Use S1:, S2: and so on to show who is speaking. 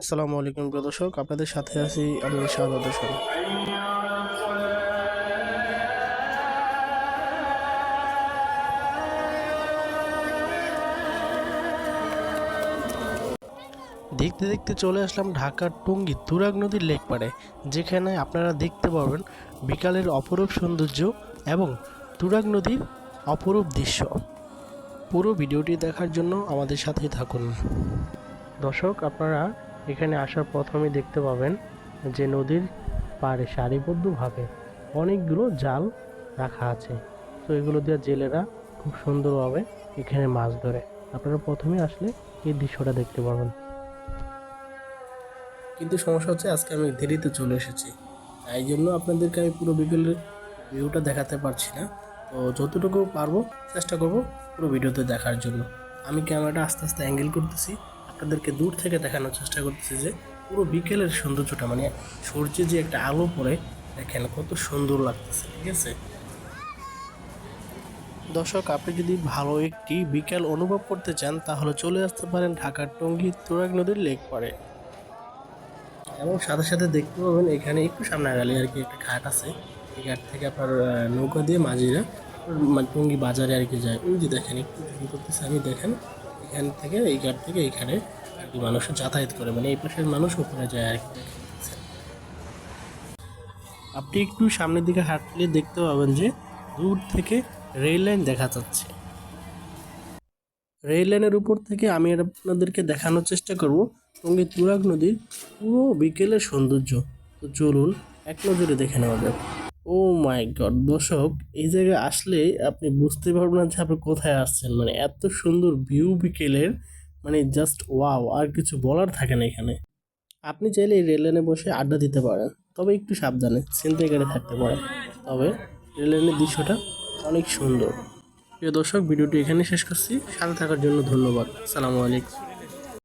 S1: আসসালামু আলাইকুম প্রিয় দর্শক আপনাদের সাথে আছি আমি শাহাদ দেখতে দেখতে চলে আসলাম ঢাকার টঙ্গী তুরাগ নদীর লেক পাড়ে, যেখানে আপনারা দেখতে পারবেন বিকালের অপরূপ সৌন্দর্য এবং তুরাগ নদীর অপরূপ দৃশ্য। পুরো ভিডিওটি দেখার জন্য আমাদের সাথেই থাকুন। দর্শক, আপনারা এখানে আসার প্রথমে দেখতে পাবেন যে নদীর পাড়ে সারিবদ্ধভাবে অনেকগুলো জাল রাখা আছে। তো এগুলো দিয়ে জেলেরা খুব সুন্দরভাবে এখানে মাছ ধরে। আপনারা প্রথমে আসলে এই দৃশ্যটা দেখতে পাবেন। কিন্তু সমস্যা হচ্ছে আজকে আমি দেরিতে চলে এসেছি। তাই জন্য আপনাদেরকে আমি পুরো বিকেলের ভিউটা দেখাতে পারছি না। তো যতটুকু পারব চেষ্টা করব পুরো ভিডিওতে দেখার জন্য। আমি ক্যামেরাটা আস্তে আস্তে অ্যাঙ্গেল করতেছি। আপনাদেরকে দূর থেকে দেখানোর চেষ্টা করতেছি যে পুরো বিকেলের সৌন্দর্যটা মানে সূর্যে যে একটা আলো পড়ে, দেখেন কত সুন্দর লাগতেছে, ঠিক আছে? দর্শক, আপনি যদি ভালো একটি বিকেল অনুভব করতে চান, তাহলে চলে আসতে পারেন ঢাকার টঙ্গী তুরাগ নদীর লেক পাড়ে। এবং সাথে সাথে দেখতে পাবেন এখানে একটু সামনে আগালে আর কি একটা ঘাট আছে। এই ঘাট থেকে আপনার নৌকা দিয়ে মাঝিরা, টঙ্গী বাজারে আর কি যায়। ওই যে দেখেন, একটু করতেছে আমি, দেখেন। এখান থেকে, এই ঘাট থেকে এইখানে আর কি মানুষ যাতায়াত করে। মানে এই পাশের মানুষ ওখানে যায় আর কি। আপনি একটু সামনের দিকে হাঁটলে দেখতে পাবেন যে দূর থেকে রেল লাইন দেখা যাচ্ছে। রেল লাইনের উপর থেকে আমি আপনাদেরকে দেখানোর চেষ্টা করব টঙ্গী তুরাগ নদীর পুরো বিকেলের সৌন্দর্য। তো চলুন, এক নজরে দেখে নেওয়া যাক। Oh my god. দর্শক, এই জায়গায় আসলে আপনি বুঝতে পারবেন না যে আপনি কোথায় আসছেন। মানে এত সুন্দর ভিউ বিকেলের মানে জাস্ট ওয়াও আর কিছু বলার থাকে না এখানে। আপনি চাইলে এই রেল লাইনে বসে আড্ডা দিতে পারেন, তবে একটু সাবধানে, ছিনতাইকারী থাকতে পারে তবে রেল লাইনের দৃশ্যটা অনেক সুন্দর। প্রিয় দর্শক, ভিডিওটি এখানে শেষ করছি। সাথে থাকার জন্য ধন্যবাদ। সালামু আলাইকুম।